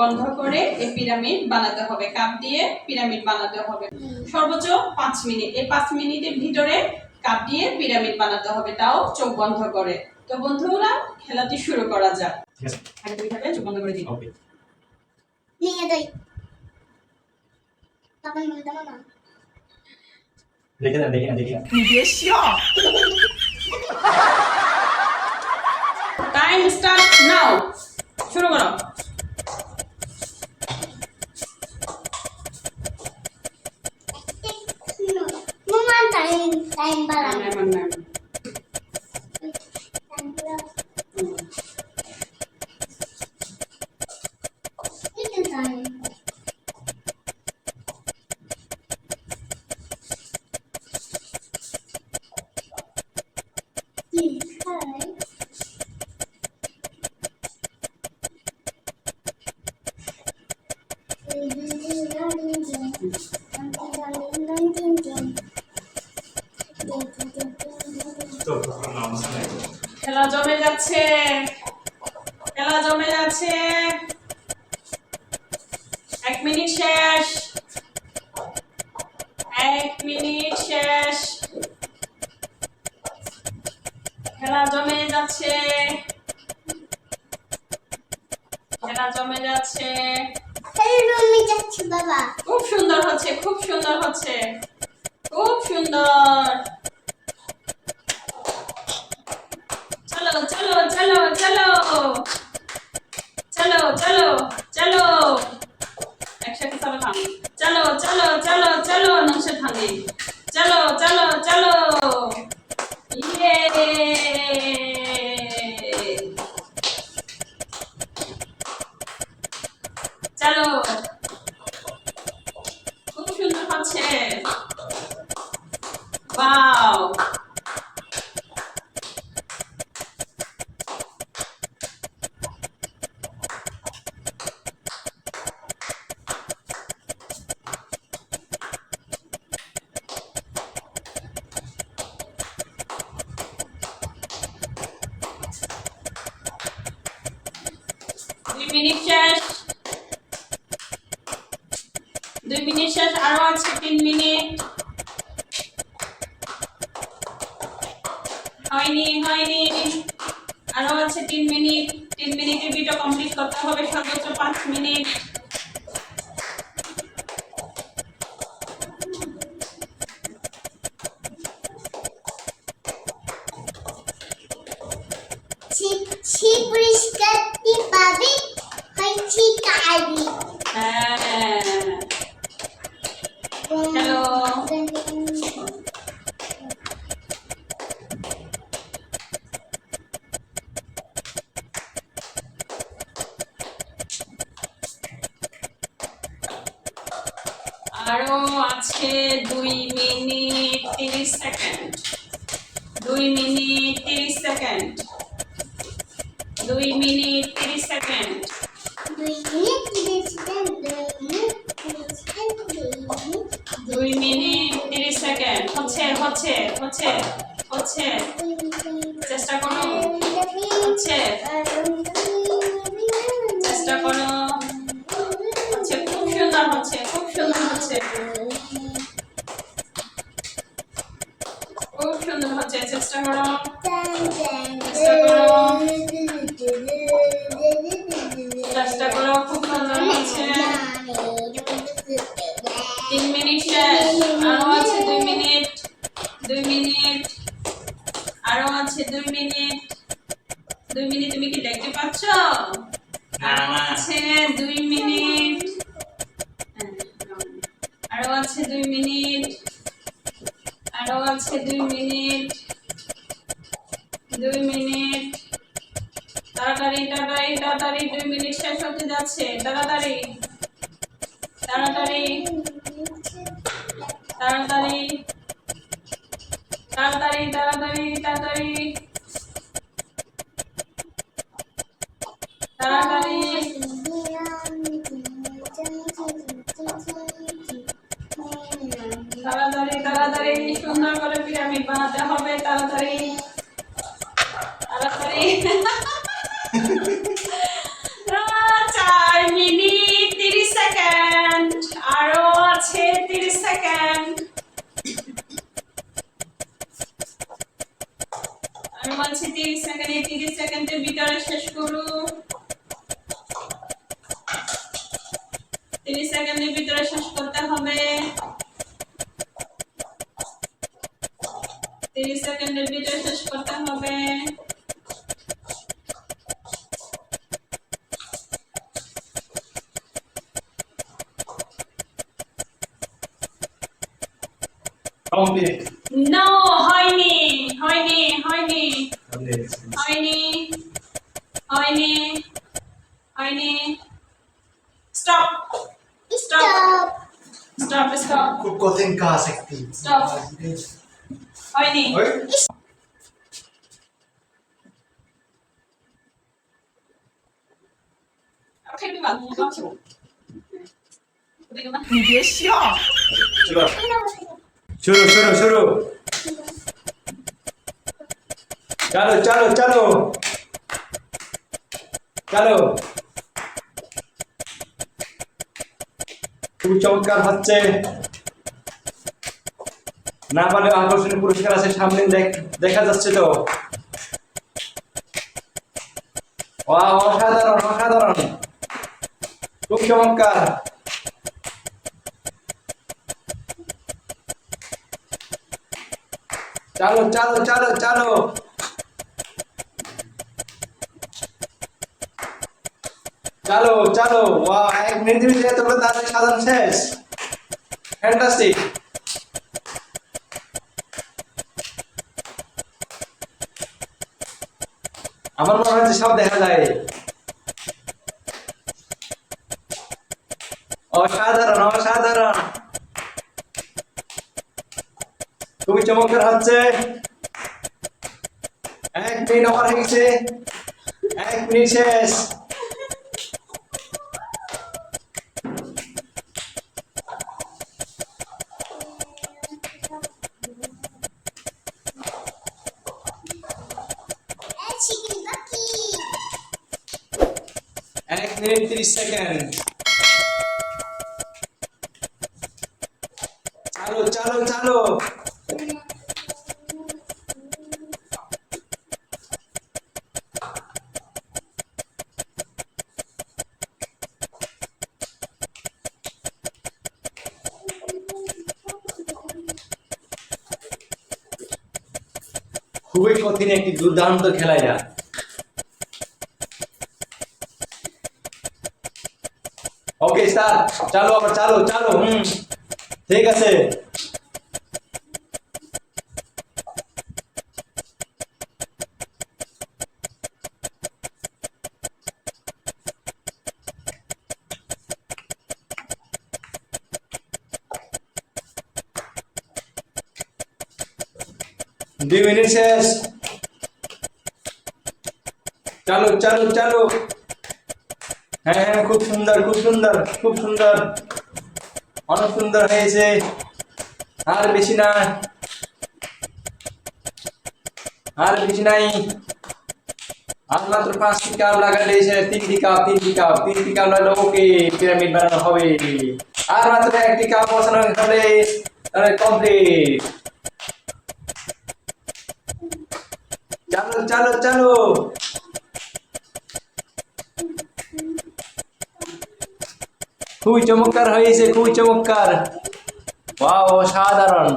বন্ধ করে এই পিরামিড বানাতে হবে। কাপ দিয়ে পিরামিড বানাতে হবে। সর্বোচ্চ পাঁচ মিনিট। এই পাঁচ মিনিটের ভিতরে কাপ দিয়ে পিরামিড বানাতে হবে। তাও চোখ বন্ধ করে। তো বন্ধুরা খেলাটি শুরু করা যাক। আগে তুমি খাবে চোখ বন্ধ করে দিই নিয়ে যাই। তখন বলতে মামা দেখে না দেখে না দেখে না টাইম স্টার্ট নাও শুরু করো। టైం పదండి মিনিট শেষ। এক মিনিট শেষ। খেলা জমে যাচ্ছে। খেলা জমে যাচ্ছে। খুব সুন্দর হচ্ছে খুব সুন্দর হচ্ছে। খুব সুন্দর। চলো। খুব সুন্দর হচ্ছে। ওয়াও মিনিট শেষ। শেষ, আরও আছে তিন মিনিট। হয়নি হয়নি, আরও আছে তিন মিনিট। তিন মিনিটের ভিডিও কমপ্লিট করতে হবে, সর্বোচ্চ পাঁচ মিনিট। আছে দুই মিনিট তিরিশ সেকেন্ড। দুই মিনিট তিরিশ সেকেন্ড। দুই মিনিট তিরিশ সেকেন্ড। দুই মিনিট তিরিশ সেকেন্ড হচ্ছে হচ্ছে হচ্ছে হচ্ছে। সুন্দর হচ্ছে চেষ্টা করো। চেষ্টা করো খুব সুন্দর হচ্ছে তিন মিনিট আরও আছে দুই মিনিট দুই মিনিট আরও আছে দুই মিনিট। দুই মিনিট তুমি কি দেখতে পাচ্ছ? আরও। আছে দুই মিনিট। আরও আছে দুই মিনিট। আরও আছে দুই মিনিট। তাড়াতাড়ি দুই মিনিট শেষ হতে যাচ্ছে। তাড়াতাড়ি। তাড়াতাড়ি। তাড়াতাড়ি। তাড়াতাড়ি তাড়াতাড়ি। সেকেন্ডের ভিতরে শেষ করো। 30 সেকেন্ডের ভিতরে শেষ করতে হবে। 30 সেকেন্ডের ভিতরে শেষ করতে হবে। स्टॉप स्टॉप खुद को थिंक कहा सकती स्टॉप कोई नहीं 팬이 맞는 거 35. 이게 쉬어. 제발. 저러 저러 저러. 짜로 짜로 짜로. 짜로. খুব চমৎকার হচ্ছে। না পারলে আকর্ষণীয় পুরস্কার আছে সামনে, দেখা যাচ্ছে তো। অসাধারণ অসাধারণ। খুব চমৎকার। চালো চালো চালো চালো। চালো চালো। ওয়া এক মিনিট ভিতরে তোমরা তাদের সাধারণ শেষ। ফ্যান্টাস্টিক আমার মনে হচ্ছে সব দেখা যায়। অসাধারণ অসাধারণ। খুবই চমৎকার হচ্ছে। এক মিনিট ওভার হয়ে গেছে। এক মিনিট শেষ। মিনিট তিরিশ সেকেন্ড চালো চালো চালো খুবই কঠিন একটি দুর্দান্ত খেলা এটা ওকে স্যার চালো আবার চালো চালো হুম ঠিক আছে দুই মিনিট শেষ চালো চালো চালো হ্যাঁ হ্যাঁ খুব সুন্দর খুব সুন্দর খুব সুন্দর। অনেক সুন্দর হয়েছে। আর বেশি না। আর বেশি নাই। আর মাত্র পাঁচটি কাপ লাগালে তিনটি কাপ তিনটি কাপ তিনটি কাপ লাগালে ওকে পিরামিড বানানো হবে। আর মাত্র একটি কাপ বসানো হলে তাহলে কমপ্লিট চালো চালো চালো। খুবই চমৎকার হয়েছে খুবই চমৎকার। বাহ অসাধারণ।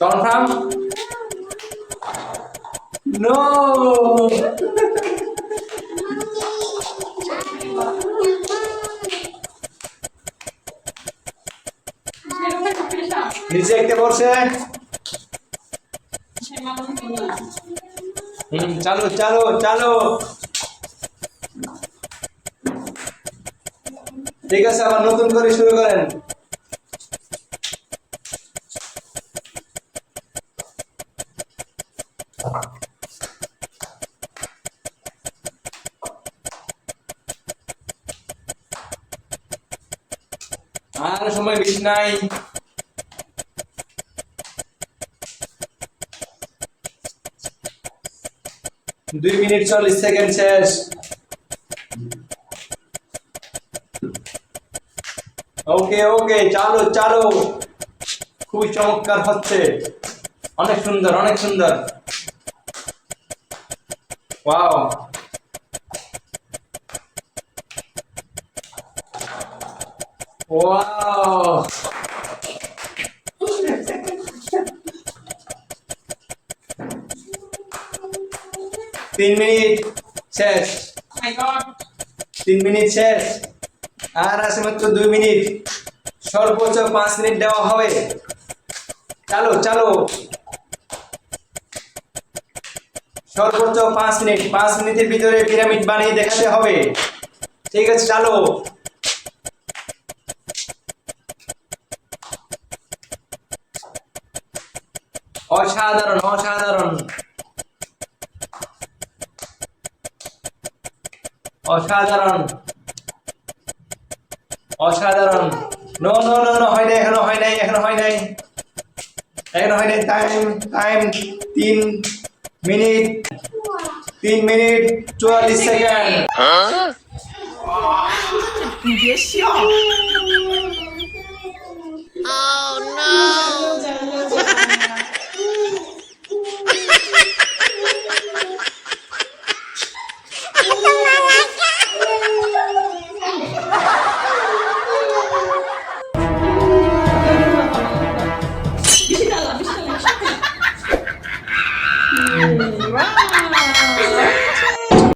কনফার্ম নো নিচে একটা বসে। হুম, চালো চালো চালো। ঠিক আছে, আবার নতুন করে শুরু করেন। আর সময় বেশি নাই। দুই মিনিট চল্লিশ সেকেন্ড শেষ। ওকে ওকে, চালো চালো। খুবই চমৎকার হচ্ছে। অনেক সুন্দর অনেক সুন্দর। ওয়াও। ওয়াও। তিন মিনিট শেষ। তিন মিনিট শেষ। আর আছে মাত্র দুই মিনিট। সর্বোচ্চ পাঁচ মিনিট দেওয়া হবে। চালো চালো। সর্বোচ্চ পাঁচ মিনিট। পাঁচ মিনিটের ভিতরে পিরামিড বানিয়ে দেখাতে হবে। ঠিক আছে, চালো। অসাধারণ অসাধারণ। অসাধারণ। অসাধারণ। নো নো নো নো হয় নাই এখনও হয় নাই এখনও হয় নাই। এখনও হয় নাই টাইম টাইম তিন মিনিট তিন মিনিট চুয়াল্লিশ সেকেন্ড। বেশি ডালা